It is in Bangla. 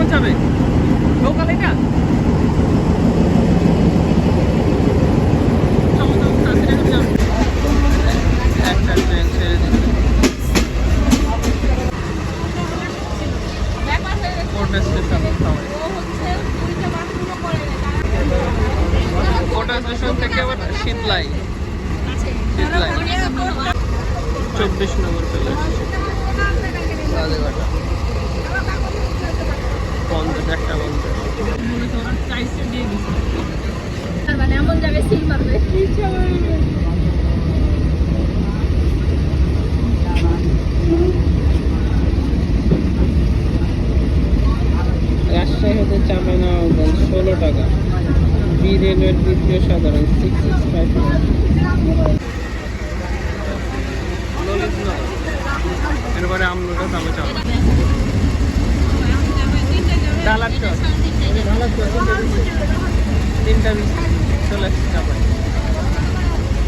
পৌঁছাবে লোকাল এটা স্টেশন থেকে আবার শীতলাই। চব্বিশ নম্বর চলে এসেছে একটা পঞ্চাশ মানে এমন যাবে সিল মারবে রাজশাহী চাপাইনবাবগঞ্জ ষোলো টাকা। বি রেলওয়ের দ্বিতীয় সাধারণ সিক্স সিক্স ফাইভ এরপরে আমনুরা ডালার চর। তিনটা বিশ চলে আসছে